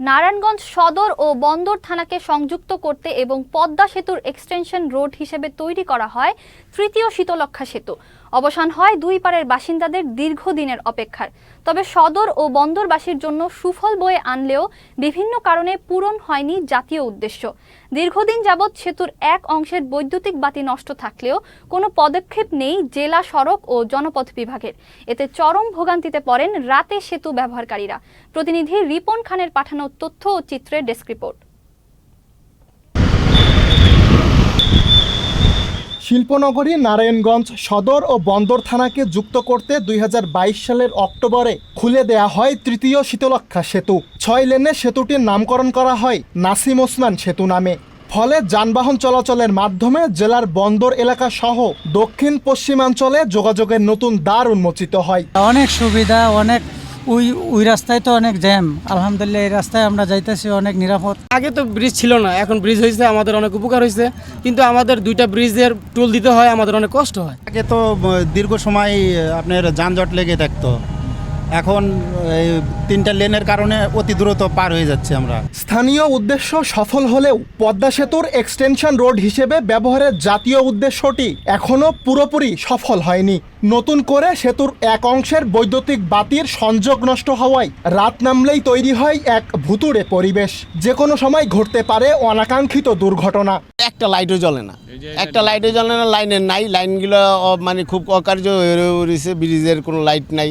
নারায়ণগঞ্জ সদর ও বন্দর থানাকে সংযুক্ত করতে এবং পদ্মা সেতুর এক্সটেনশন রোড হিসেবে তৈরি করা হয় তৃতীয় শীতলক্ষা সেতু। অবসান হয় দুই পারের বাসিন্দাদের দীর্ঘদিনের অপেক্ষার। তবে সদর ও বন্দরবাসীর জন্য সুফল বয়ে আনলেও বিভিন্ন কারণে পূরণ হয়নি জাতীয় উদ্দেশ্য। দীর্ঘদিন যাবৎ সেতুর এক অংশের বৈদ্যুতিক বাতি নষ্ট থাকলেও কোনো পদক্ষেপ নেই জেলা সড়ক ও জনপথ বিভাগের। এতে চরম ভোগান্তিতে পড়েন রাতে সেতু ব্যবহারকারীরা। প্রতিনিধি রিপন খানের পাঠানো তথ্য ও চিত্রের ডেস্ক রিপোর্ট। শিল্পনগরী, নারায়ণগঞ্জ সদর ও বন্দর থানাকে যুক্ত করতে দুই হাজার বাইশ সালের অক্টোবরে খুলে দেয়া হয় তৃতীয় শীতলক্ষা সেতু। ছয় লেনে সেতুটির নামকরণ করা হয় নাসিম ওসমান সেতু নামে। ফলে যানবাহন চলাচলের মাধ্যমে জেলার বন্দর এলাকা সহ দক্ষিণ পশ্চিমাঞ্চলে যোগাযোগের নতুন দ্বার উন্মোচিত হয়। অনেক সুবিধা, অনেক ওই ওই রাস্তায় তো অনেক জ্যাম। আলহামদুলিল্লাহ এই রাস্তায় আমরা যাইতেছি অনেক নিরাপদ। আগে তো ব্রিজ ছিল না এখন ব্রিজ হয়েছে আমাদের অনেক উপকার হয়েছে কিন্তু আমাদের দুইটা ব্রিজের টুল দিতে হয় আমাদের অনেক কষ্ট হয়। আগে তো দীর্ঘ সময় আপনার যানজট লেগে থাকতো। এখন তিনটা লেনের কারণে অতি দ্রুত পার হয়ে যাচ্ছে আমরা। স্থানীয় উদ্দেশ্য সফল হলেও পদ্মা সেতুর এক্সটেনশন রোড হিসেবে ব্যবহারের জাতীয় উদ্দেশ্যটি এখনও পুরোপুরি সফল হয়নি। নতুন করে সেতুর এক অংশের বৈদ্যুতিক বাতির সংযোগ নষ্ট হওয়ায় রাত নামলেই তৈরি হয় এক ভুতুড়ে পরিবেশ। যে কোনো সময় ঘটতে পারে অনাকাঙ্ক্ষিত দুর্ঘটনা। একটা লাইটও জ্বলে না। একটা লাইটও জ্বলে না লাইনের নাই লাইনগুলো মানে খুব অকার্য হয়ে রয়েছে ব্রিজের কোনো লাইট নাই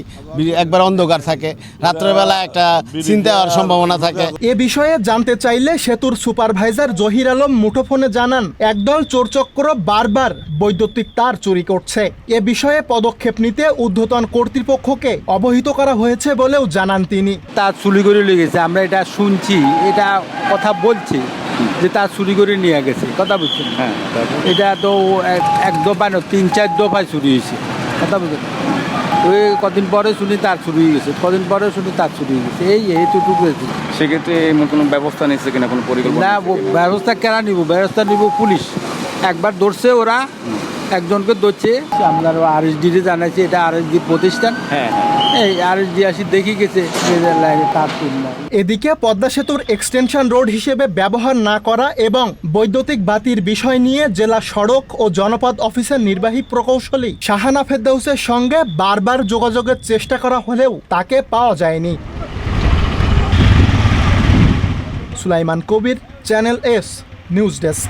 একবার অন্ধকার থাকে রাত্রেবেলা একটা চিন্তা হওয়ার সম্ভাবনা থাকে। এ বিষয়ে জানতে চাইলে সেতুর সুপারভাইজার জহির আলম মুঠোফোনে জানান একদল চোরচক্র বারবার বৈদ্যুতিক তার চুরি করছে। এ বিষয়ে পদক্ষেপ নিতে ঊর্ধ্বতন কর্তৃপক্ষকে অবহিত করা হয়েছে বলেও জানান তিনি। তার চুরি করে নিয়ে গেছে আমরা এটা শুনছি এটা কথা বলছি। যে তার চুরি করে নিয়ে গেছে কথা বুঝছেন? হ্যাঁ এটা তো এক- দফায় না তিন চার দফায় চুরি হয়েছে কথা বুঝছেন? ওই কদিন পরে শুনি তার চুরি হয়ে গেছে কদিন পরে শুনি তার চুরি হয়ে গেছে এই এইটুকু হয়েছে। সেক্ষেত্রে এমন কোনো ব্যবস্থা নিচ্ছে কিনা কোনো পরিকল্পনা না ব্যবস্থা কেন নিব? ব্যবস্থা নিব পুলিশ। একবার ধরছে ওরা একজনকে ধরছে। আমরা আর এস ডি জানাইছি এটা আর এস ডি প্রতিষ্ঠান। হ্যাঁ এই আর এস ডি আসি দেখি গেছে তার এদিকে পদ্মা সেতুর এক্সটেনশন রোড হিসেবে ব্যবহার না করা এবং বৈদ্যুতিক বাতির বিষয় নিয়ে জেলা সড়ক ও জনপদ অফিসের নির্বাহী প্রকৌশলী শাহানা ফেরদাউসের সঙ্গে বারবার যোগাযোগের চেষ্টা করা হলেও তাকে পাওয়া যায়নি। Sulaiman Kabir Channel S news desk